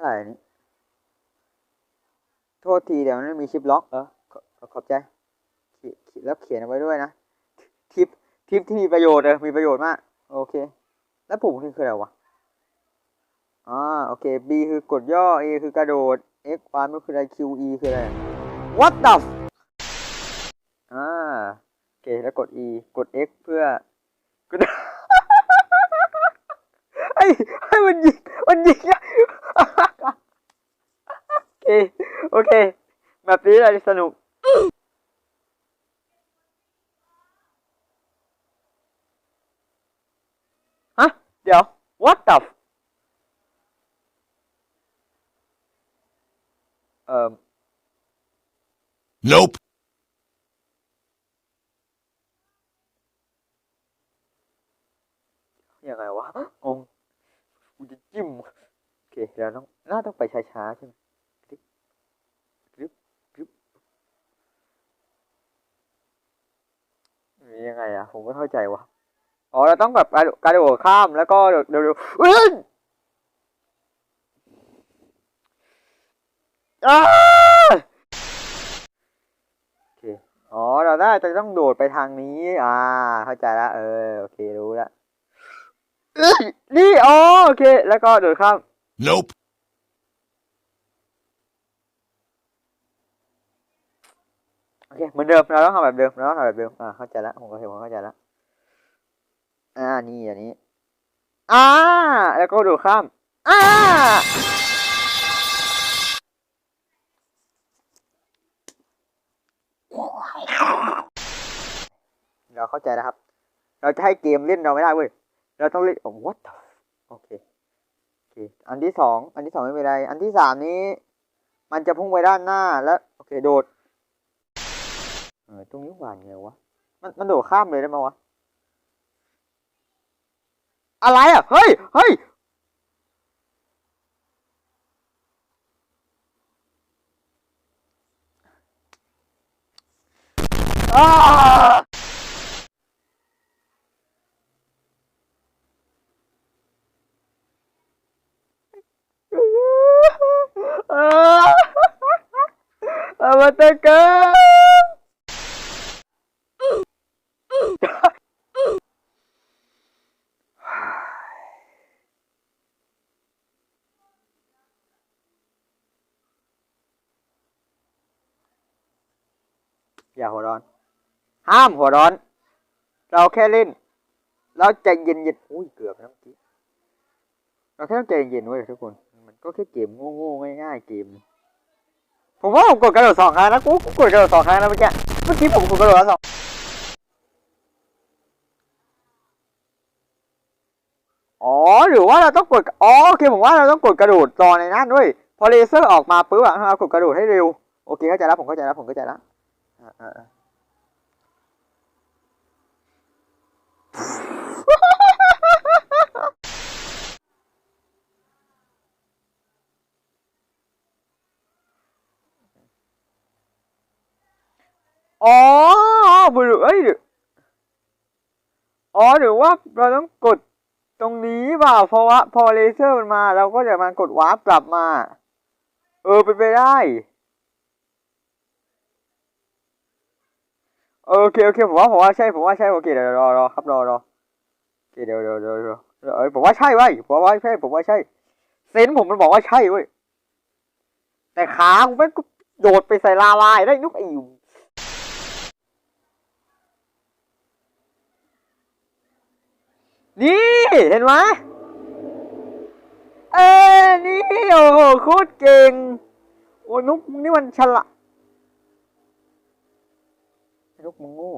อะไรอันนี้ โทษทีเดี๋ยวมันมีชิปล็อก เออขอขอบใจ แล้วเขียนเอาไว้ด้วยนะ ทิป ทิปที่มีประโยชน์เออ มีประโยชน์มาก โอเค แล้วปุ่มนี่คืออะไรวะอ่าโอเค B คือกดย่อ A คือกระโดด X ความก็คืออะไร Q E คืออะไร What the f อ่าโอเค แล้วกด E กด X เพื่อกดไอ้ไอ้มันยิง มันยิง เค โอเค แบบนี้อะไรสนุก ฮะ เดี๋ยว what the f- เอ่อ Nope. ยังไงวะงงกูจะจิ้ม โอเค เดี๋ยวต้องน่าต้องไปช้าๆใช่ไหมกริบกริบกริบนี่ยังไงอะ ผมไม่เข้าใจวะอ๋อเราต้องแบบกระโดดกรโดดข้ามแล้วก็เดี๋ยวเดี๋ยวเดี๋ยวเอ้ยอ้าโอเคอ๋อเราได้จะต้องโดดไปทางนี้ อ่า เข้าใจละเออโอเครู้ละนี่อ๋อโอเค แล้วก็โดดข้าม Nope. โอ เคเหมือนเดิมเราต้องทำแบบเดิมเราต้องทำแบบเดิมอ่าเข้าใจแล้วผมก็เห็นผมเข้าใจแล้วอ่านี่อันนี้อ่าแล้วก็ดดข้ามอ่าเราเข้าใจแล้วครับ เราจะให้เกมเล่นเราไม่ได้เว้ยเราต้องเล่นโอ้ what โอเคโอเค อันที่สองอันที่สองไม่เป็นไร อันที่สามนี้ มันจะพุ่งไปด้านหน้าแล้ว โอเค โดด เออตรงนี้หวานไงวะมันมันโดดข้ามเลยได้ไหมวะ อย่าหัวร้อน ห้ามหัวร้อน เราแค่เล่น เราใจเย็นเย็นๆอุ้ยเกือบนะเมื่อกี้เราแค่ต้องใจเย็นๆเว้ยทุกคน มันก็แค่เกมโง่ๆง่ายๆเกม ผมว่าผมกดกระโดดสองครั้งนะกูกดกระโดดสองครั้งนะเมื่อกี้เมื่อกี้ผมกดกระโดดสองอ๋อหรือว่าเราต้องกดอ๋อโอเคผมว่าเราต้องกดกระโดดตอนในนั้นด้วย พอเลเซอร์ออกมาปุ๊บอะเรากดกระโดดให้เร็ว โอเคเข้าใจแล้วผมเข้าใจแล้วผมเข้าใจแล้ว อ่าอ่าอ่าอ๋อบรุษเอ้ยออ๋อหรือว่าเราต้องกดตรงนี้เปล่าเพราะว่าพอเลเซอร์มันมา เราก็จะมากดวาร์ปกลับมา เออเป็นไปได้เออ โอเคโอเคผมว่าผมว่าใช่ผมว่าใช่โอเคเดี๋ยวรอรอครับรอรอโอเคเดี๋ยวเดี๋ยวเดี๋ยวเดี๋ยวเอ้ยผมว่าใช่เว้ยผมว่าใช่ผมว่าใช่เซนผมมันบอกว่าใช่เว้ยแต่ขากูไม่งก็โดดไปใส่ลาวายได้นุกไอ้อยู่นี่เห็นไหมเอ้นี่โอ้โหโคตรเก่งโอ้นุกนี่มันฉลาด นุกมึงโง่